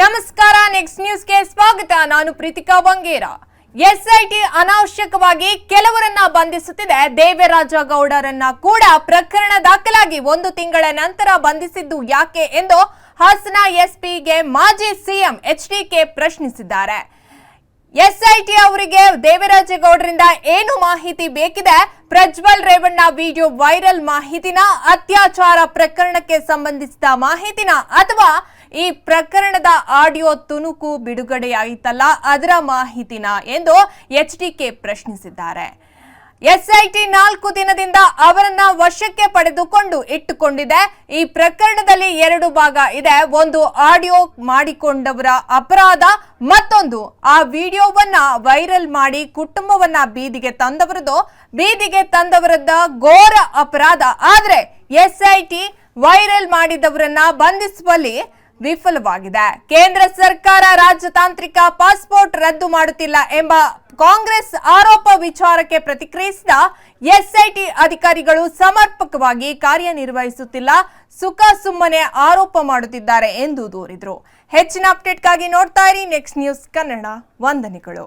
ನಮಸ್ಕಾರ ನೆಕ್ಸ್ಟ್ ನ್ಯೂಸ್ಗೆ ಸ್ವಾಗತ. ನಾನು ಪ್ರೀತಿಕಾ ಬಂಗೇರ ಎಸ್ಐಟಿ ಅನಾವಶ್ಯಕವಾಗಿ ಕೆಲವರನ್ನ ಬಂಧಿಸುತ್ತಿದೆ. ದೇವರಾಜ ಗೌಡರನ್ನ ಕೂಡ ಪ್ರಕರಣ ದಾಖಲಾಗಿ ಒಂದು ತಿಂಗಳ ನಂತರ ಬಂಧಿಸಿದ್ದು ಯಾಕೆ ಎಂದು ಹಾಸನ ಎಸ್ಪಿಗೆ ಮಾಜಿ ಸಿಎಂ ಎಚ್ಡಿಕೆ ಪ್ರಶ್ನಿಸಿದ್ದಾರೆ. ಎಸ್ಐಟಿ ಅವರಿಗೆ ದೇವರಾಜೇಗೌಡರಿಂದ ಏನು ಮಾಹಿತಿ ಬೇಕಿದೆ? ಪ್ರಜ್ವಲ್ ರೇವಣ್ಣ ವಿಡಿಯೋ ವೈರಲ್ ಮಾಹಿತಿನ, ಅತ್ಯಾಚಾರ ಪ್ರಕರಣಕ್ಕೆ ಸಂಬಂಧಿಸಿದ ಮಾಹಿತಿನ ಅಥವಾ ಈ ಪ್ರಕರಣದ ಆಡಿಯೋ ತುಣುಕು ಬಿಡುಗಡೆಯಾಯಿತಲ್ಲ, ಅದರ ಮಾಹಿತಿನ ಎಂದು ಎಚ್ ಡಿ ಕೆ ಪ್ರಶ್ನಿಸಿದ್ದಾರೆ. ಎಸ್ಐಟಿ ನಾಲ್ಕು ದಿನದಿಂದ ಅವರನ್ನ ವಶಕ್ಕೆ ಪಡೆದುಕೊಂಡು ಇಟ್ಟುಕೊಂಡಿದೆ. ಈ ಪ್ರಕರಣದಲ್ಲಿ ಎರಡು ಭಾಗ ಇದೆ. ಒಂದು ಆಡಿಯೋ ಮಾಡಿಕೊಂಡವರ ಅಪರಾಧ, ಮತ್ತೊಂದು ಆ ವಿಡಿಯೋವನ್ನ ವೈರಲ್ ಮಾಡಿ ಕುಟುಂಬವನ್ನ ಬೀದಿಗೆ ತಂದವರದ್ದು ಬೀದಿಗೆ ತಂದವರದ್ದ ಘೋರ ಅಪರಾಧ. ಆದ್ರೆ ಎಸ್ಐಟಿ ವೈರಲ್ ಮಾಡಿದವರನ್ನ ಬಂಧಿಸುವಲ್ಲಿ ವಿಫಲವಾಗಿದೆ. ಕೇಂದ್ರ ಸರ್ಕಾರ ರಾಜತಾಂತ್ರಿಕ ಪಾಸ್ಪೋರ್ಟ್ ರದ್ದು ಮಾಡುತ್ತಿಲ್ಲ ಎಂಬ ಕಾಂಗ್ರೆಸ್ ಆರೋಪ ವಿಚಾರಕ್ಕೆ ಪ್ರತಿಕ್ರಿಯಿಸಿದ ಎಸ್ಐಟಿ ಅಧಿಕಾರಿಗಳು ಸಮರ್ಪಕವಾಗಿ ಕಾರ್ಯನಿರ್ವಹಿಸುತ್ತಿಲ್ಲ, ಸುಖ ಸುಮ್ಮನೆ ಆರೋಪ ಮಾಡುತ್ತಿದ್ದಾರೆ ಎಂದು ದೂರಿದರು. ಹೆಚ್ಚಿನ ಅಪ್ಡೇಟ್ಗಾಗಿ ನೋಡ್ತಾ ಇರಿ, ನೆಕ್ಸ್ಟ್ ನ್ಯೂಸ್ ಕನ್ನಡ ವಂದನೆಗಳು.